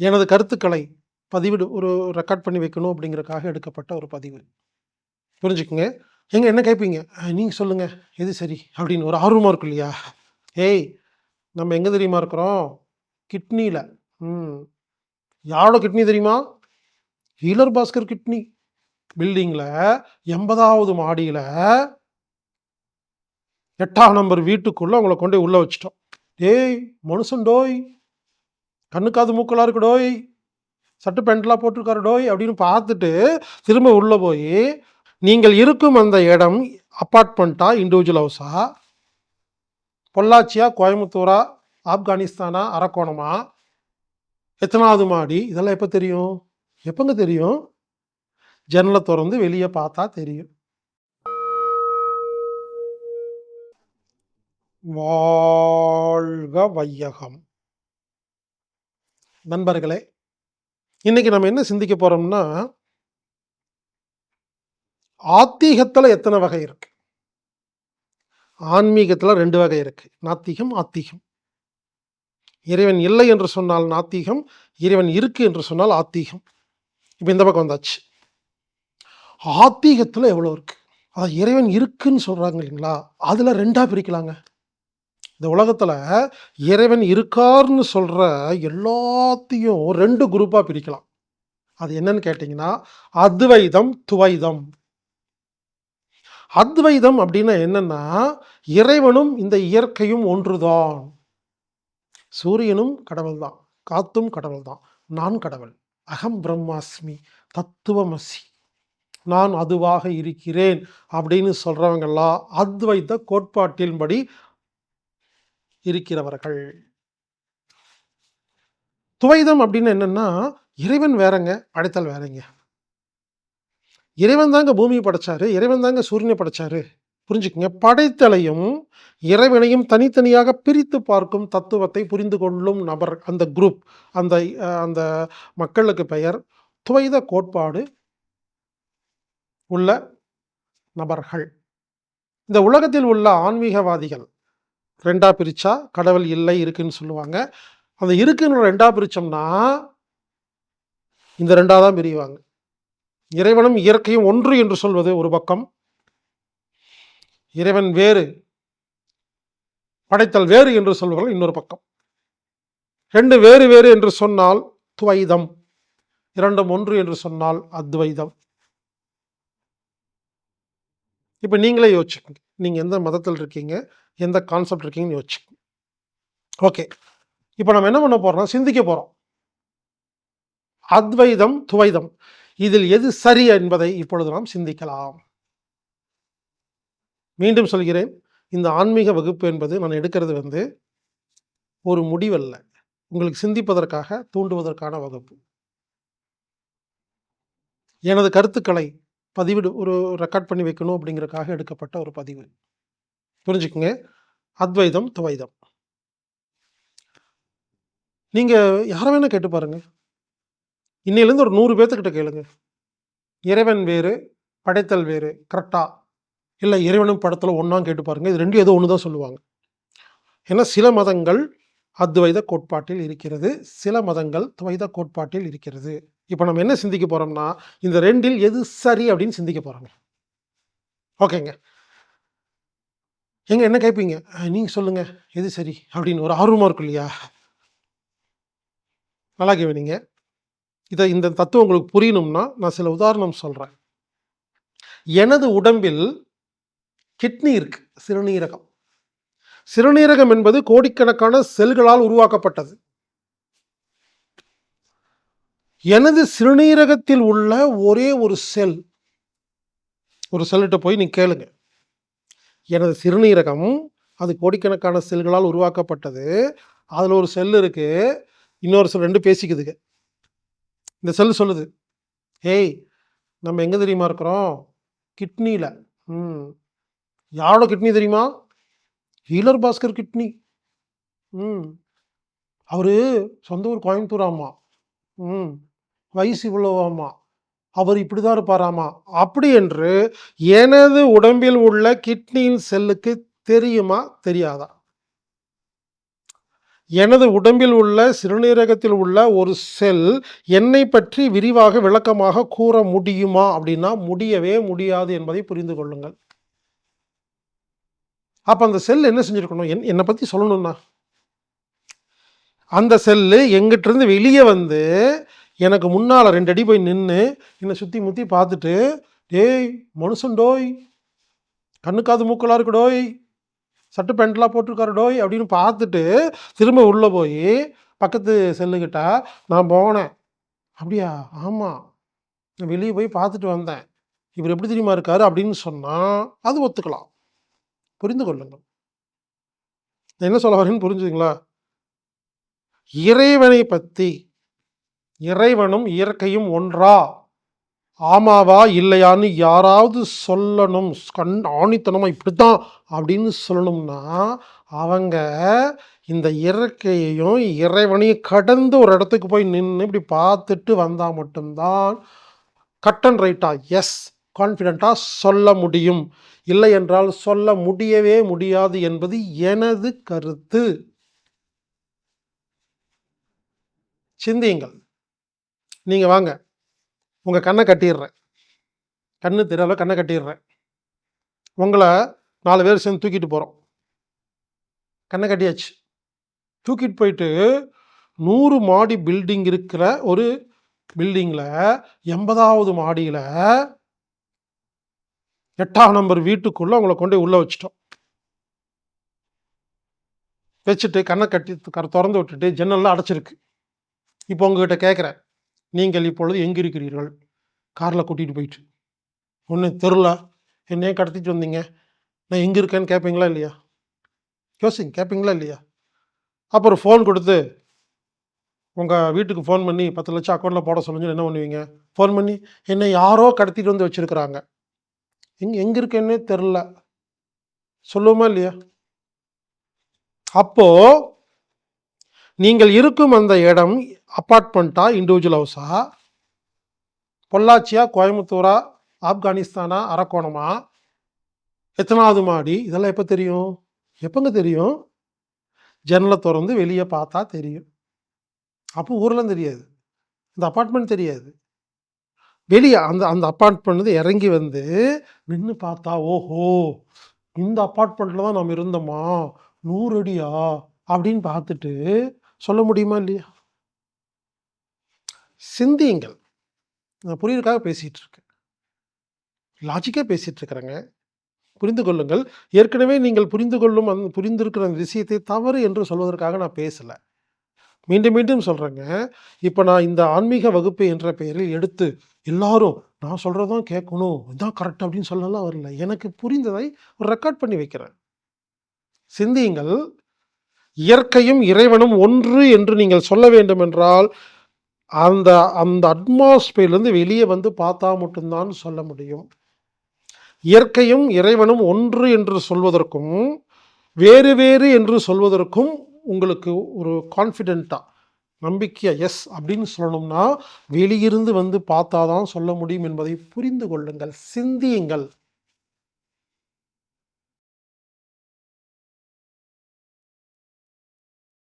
எனது கருத்துக்களை பதிவிடு ஒரு ரெக்கார்ட் பண்ணி வைக்கணும் அப்படிங்கிறதுக்காக எடுக்கப்பட்ட ஒரு பதிவு. புரிஞ்சுக்குங்க? எங்கே என்ன கேட்பீங்க நீங்கள் சொல்லுங்கள் எது சரி? அப்படின்னு ஒரு ஆர்வமாக இருக்கும் இல்லையா? ஏய் நம்ம எங்கே தெரியுமா இருக்கிறோம்? கிட்னியில் ம். யாரோட கிட்னி தெரியுமா? Healer Baskar kidney. பில்டிங்கில் எண்பதாவது மாடியில் எட்டாம் நம்பர் வீட்டுக்குள்ளே அவங்கள கொண்டு உள்ளே வச்சிட்டோம். ஏய் மனுஷன் டோய். கண்ணுக்காது மூக்கலாக இருக்கு டோய். சட்டு பேண்ட்லாம் போட்டிருக்காரு டோய் அப்படின்னு பார்த்துட்டு திரும்ப உள்ளே போய் நீங்கள் இருக்கும் அந்த இடம் அப்பார்ட்மெண்ட்டா இண்டிவிஜுவல் ஹவுஸா? பொள்ளாச்சியா கோயம்புத்தூரா ஆப்கானிஸ்தானா அரக்கோணமா? எத்தனாவது மாடி? இதெல்லாம் எப்போ தெரியும்? எப்போங்க தெரியும்? ஜன்னலை திறந்து வெளியே பார்த்தா தெரியும். வாழ்க வையகம். நண்பர்களே இன்னைக்கு நம்ம என்ன சிந்திக்க போறோம்னா ஆத்தீகத்துல எத்தனை வகை இருக்கு? ஆன்மீகத்துல ரெண்டு வகை இருக்கு. நாத்திகம் ஆத்திகம். இறைவன் இல்லை என்று சொன்னால் நாத்திகம் இறைவன் இருக்கு என்று சொன்னால் ஆத்தீகம். இப்போ இந்த பக்கம் வந்தாச்சு. ஆத்தீகத்துல எவ்வளோ இருக்கு? அதாவது இறைவன் இருக்குன்னு சொல்றாங்க இல்லைங்களா? அதுல ரெண்டா பிரிக்கலாங்க. இந்த உலகத்தில் இறைவன் இருக்காருன்னு சொல்கிற எல்லாத்தையும் ரெண்டு குரூப்பாக பிரிக்கலாம். அது என்னன்னு கேட்டிங்கன்னா அத்வைதம் துவைதம். அத்வைதம் அப்படின்னா என்னென்னா இறைவனும் இந்த இயற்கையும் ஒன்றுதான். சூரியனும் கடவுள் தான் காத்தும் கடவுள் தான் நான் கடவுள் அகம் பிரம்மாஸ்மி தத்துவமசி நான் அதுவாக இருக்கிறேன் அப்படின்னு சொல்கிறவங்கெல்லாம் அத்வைத கோட்பாட்டின்படி இருக்கிறவர்கள். துவைதம் அப்படின்னு என்னன்னா இறைவன் வேறங்க படைத்தல் வேறங்க. இறைவன் தாங்க பூமியை படைச்சாரு இறைவன் தாங்க சூரியனை படைச்சாரு. புரிஞ்சுக்குங்க? படைத்தலையும் இறைவனையும் தனித்தனியாக பிரித்து பார்க்கும் தத்துவத்தை புரிந்து கொள்ளும் நபர் அந்த குரூப் அந்த அந்த மக்களுக்கு பெயர் துவைத கோட்பாடு உள்ள நபர்கள். இந்த உலகத்தில் உள்ள ஆன்மீகவாதிகள் ரெண்டா பிரிச்சா கடவுள் இல்லை இருக்குன்னு சொல்லுவாங்க. அந்த இருக்குன்னு ரெண்டா பிரித்தோம்னா இந்த ரெண்டாக தான் பிரிவாங்க. இறைவனும் இயற்கையும் ஒன்று என்று சொல்வது ஒரு பக்கம். இறைவன் வேறு படைத்தல் வேறு என்று சொல்வார்கள் இன்னொரு பக்கம். ரெண்டு வேறு வேறு என்று சொன்னால் துவைதம் இரண்டும் ஒன்று என்று சொன்னால் அத்வைதம். இப்போ நீங்களே யோசிச்சுக்கோங்க. நீங்கள் எந்த மதத்தில் இருக்கீங்க? எந்த கான்செப்ட் இருக்கீங்கன்னு யோசிச்சு. ஓகே இப்போ நம்ம என்ன பண்ண போறோம் சிந்திக்க போகிறோம் அத்வைதம் துவைதம். இதில் எது சரி என்பதை இப்பொழுது நாம் சிந்திக்கலாம். மீண்டும் சொல்கிறேன் இந்த ஆன்மீக வகுப்பு என்பது நான் எடுக்கிறது வந்து ஒரு முடிவல்ல. உங்களுக்கு சிந்திப்பதற்காக தூண்டுவதற்கான வகுப்பு. எனது கருத்துக்களை பதிவிடு ஒரு ரெக்கார்ட் பண்ணி வைக்கணும் அப்படிங்கிறதுக்காக எடுக்கப்பட்ட ஒரு பதிவு. புரிஞ்சுக்குங்க. அத்வைதம் துவைதம். நீங்கள் யாரை வேணால் கேட்டு பாருங்கள் இன்னிலேருந்து ஒரு நூறு பேர்த்துக்கிட்ட கேளுங்க. இறைவன் வேறு படைத்தல் வேறு கரெக்டா இல்லை இறைவனும் படத்தில் ஒன்றாம் கேட்டு பாருங்கள் இது ரெண்டும் ஏதோ ஒன்று தான் சொல்லுவாங்க. ஏன்னா சில மதங்கள் அத்வைத கோட்பாட்டில் இருக்கிறது சில மதங்கள் துவைத கோட்பாட்டில் இருக்கிறது. இப்போ நம்ம என்ன சிந்திக்க போகிறோம்னா இந்த ரெண்டில் எது சரி அப்படின்னு சிந்திக்க போகிறோங்க ஓகேங்க. எங்கே என்ன கேட்பீங்க நீங்கள் சொல்லுங்கள் எது சரி? அப்படின்னு ஒரு ஆர்வமாக இருக்கும் இல்லையா? நல்லா கேவீங்க. இதை இந்த தத்துவம் உங்களுக்கு புரியணும்னா நான் சில உதாரணம் சொல்கிறேன் எனது உடம்பில் கிட்னி இருக்கு. சிறுநீரகம். சிறுநீரகம் என்பது கோடிக்கணக்கான செல்களால் உருவாக்கப்பட்டது. எனது சிறுநீரகத்தில் உள்ள ஒரே ஒரு செல். ஒரு செல்லிட்ட போய் நீ கேளுங்க. எனது சிறுநீரகம் அது கோடிக்கணக்கான செல்களால் உருவாக்கப்பட்டது. அதில் ஒரு செல் இருக்கு. இன்னொரு செல் ரெண்டு பேசிக்குதுங்க. இந்த செல் சொல்லுது ஏய் நம்ம எங்கே தெரியுமா இருக்கிறோம்? கிட்னியில் ம். யாரோட கிட்னி தெரியுமா? Healer Baskar kidney. ம். அவர் சொந்த ஊர் கோயம்புத்தூர் ஆமாம் ம். வயசு இவ்வளவாமா அவர் இப்படி தான் இருப்பாராமா? அப்படி என்று எனது உடம்பில் உள்ள கிட்னியின் செல்லுக்கு தெரியுமா? தெரியாதா? எனது உடம்பில் உள்ள சிறுநீரகத்தில் உள்ள ஒரு செல் என்னை பற்றி விரிவாக விளக்கமாக கூற முடியுமா? அப்படின்னா முடியவே முடியாது என்பதை புரிந்து கொள்ளுங்கள். அப்போ அந்த செல் என்ன செஞ்சுருக்கணும்? என் என்னை பற்றி சொல்லணும்னா. அந்த செல்லு எங்கிட்டிருந்து வெளியே வந்து எனக்கு முன்னால் ரெண்டு அடி போய் நின்று என்னை சுற்றி முற்றி பார்த்துட்டு டேய் மனுஷன் டோய் கண்ணுக்காது மூக்கலாக இருக்கு டோய் சட்டு பேண்ட்லாம் போட்டிருக்காரு டோய் அப்படின்னு பார்த்துட்டு திரும்ப உள்ளே போய் பக்கத்து செல்லுக்கிட்ட நான் போனேன். அப்படியா? ஆமாம் நான் வெளியே போய் பார்த்துட்டு வந்தேன். இவர் எப்படி தெரியுமா இருக்காரு? அப்படின்னு சொன்னால் அது ஒத்துக்கலாம். புரிந்து கொள்ளுங்கள். நான் என்ன சொல்ல வரேன்னு புரிஞ்சுதுங்களா? இறைவனை பற்றி இறைவனும் இயற்கையும் ஒன்றா? ஆமாவா இல்லையான்னு யாராவது சொல்லணும். கண் ஆணித்தனமாக இப்படித்தான் அப்படின்னு சொல்லணும்னா அவங்க இந்த இயற்கையையும் இறைவனையும் கடந்து ஒரு இடத்துக்கு போய் நின்று இப்படி பார்த்துட்டு வந்தால் மட்டும்தான் கட் அண்ட் ரைட்டா? எஸ் கான்ஃபிடெண்ட்டாக சொல்ல முடியும். இல்லை என்றால் சொல்ல முடியவே முடியாது என்பது எனது கருத்து. சிந்தியுங்கள். நீங்கள் வாங்க. உங்கள் கண்ணை கட்டிடுறேன். கண்ணு தெரியாத கண்ணை கட்டிடுறேன். உங்களை நாலு பேர் சேர்ந்து தூக்கிட்டு போகிறோம் கண்ணை கட்டியாச்சு. தூக்கிட்டு போயிட்டு நூறு மாடி பில்டிங் இருக்கிற ஒரு பில்டிங்கில் எண்பதாவது மாடியில் எட்டாம் நம்பர் வீட்டுக்குள்ளே அவங்கள கொண்டு உள்ளே வச்சிட்டோம். வச்சுட்டு கண்ணை கட்டி கர திறந்து விட்டுட்டு ஜன்னல்லாம் அடைச்சிருக்கு. இப்போ உங்ககிட்ட கேட்குறேன் நீங்கள் இப்பொழுது எங்கே இருக்கிறீர்கள் காரில் கூட்டிகிட்டு போயிட்டு. ஒன்று தெருல? என்னையே கடத்திட்டு வந்தீங்க? நான் எங்கே இருக்கேன்னு கேட்பீங்களா இல்லையா? யோசிங்க கேட்பீங்களா இல்லையா? அப்புறம் ஃபோன் கொடுத்து உங்கள் வீட்டுக்கு ஃபோன் பண்ணி பத்து லட்சம் அக்கௌண்ட்டில் போட சொல்லுங்க என்ன பண்ணுவீங்க? ஃபோன் பண்ணி என்னை யாரோ கடத்திட்டு வந்து வச்சுருக்குறாங்க. எங்கே எங்கே இருக்கேன்னே தெரில சொல்லுவோமா இல்லையா? அப்போது நீங்கள் இருக்கும் அந்த இடம் அப்பார்ட்மெண்ட்டா இண்டிவிஜுவல் ஹவுஸா பொள்ளாச்சியா கோயம்புத்தூரா ஆப்கானிஸ்தானா அரக்கோணமா? எத்தனாவது மாடி? இதெல்லாம் எப்போ தெரியும்? எப்போங்க தெரியும்? ஜன்னலை திறந்து வெளியே பார்த்தா தெரியும். அப்போ ஊர்லாம் தெரியாது. இந்த அப்பார்ட்மெண்ட் தெரியாது. வெளியே அந்த அந்த அப்பார்ட்மெண்ட் இறங்கி வந்து நின்று பார்த்தா ஓஹோ இந்த அப்பார்ட்மெண்ட்டில் தான் நம்ம இருந்தோமா? நூறு அடியா? அப்படின்னு பார்த்துட்டு சொல்ல முடியுமா இல்லையா? சிந்தியுங்கள். நான் புரியுறதுக்காக பேசிகிட்டு இருக்கேன் லாஜிக்காக பேசிகிட்டு இருக்கிறேங்க புரிந்து கொள்ளுங்கள். ஏற்கனவே நீங்கள் புரிந்து கொள்ளும் அந் புரிந்திருக்கிற அந்த விஷயத்தை தவறு என்று சொல்வதற்காக நான் பேசலை. மீண்டும் மீண்டும் சொல்கிறேங்க இப்போ நான் இந்த ஆன்மீக வகுப்பு என்ற பெயரில் எடுத்து எல்லாரும் நான் சொல்கிறதான் கேட்கணும் இதுதான் கரெக்ட் அப்படின்னு சொல்லலாம் வரல. எனக்கு புரிந்ததை ஒரு ரெக்கார்ட் பண்ணி வைக்கிறேன். சிந்தியுங்கள். இயற்கையும் இறைவனும் ஒன்று என்று நீங்கள் சொல்ல வேண்டும் என்றால் அந்த அந்த அட்மாஸ்பியர்லேருந்து வெளியே வந்து பார்த்தா மட்டும்தான் சொல்ல முடியும். இயற்கையும் இறைவனும் ஒன்று என்று சொல்வதற்கும் வேறு வேறு என்று சொல்வதற்கும் உங்களுக்கு ஒரு கான்ஃபிடெண்ட்டாக நம்பிக்கையாக எஸ் அப்படின்னு சொல்லணும்னா வெளியிருந்து வந்து பார்த்தா தான் சொல்ல முடியும் என்பதை புரிந்து கொள்ளுங்கள் சிந்தியுங்கள்.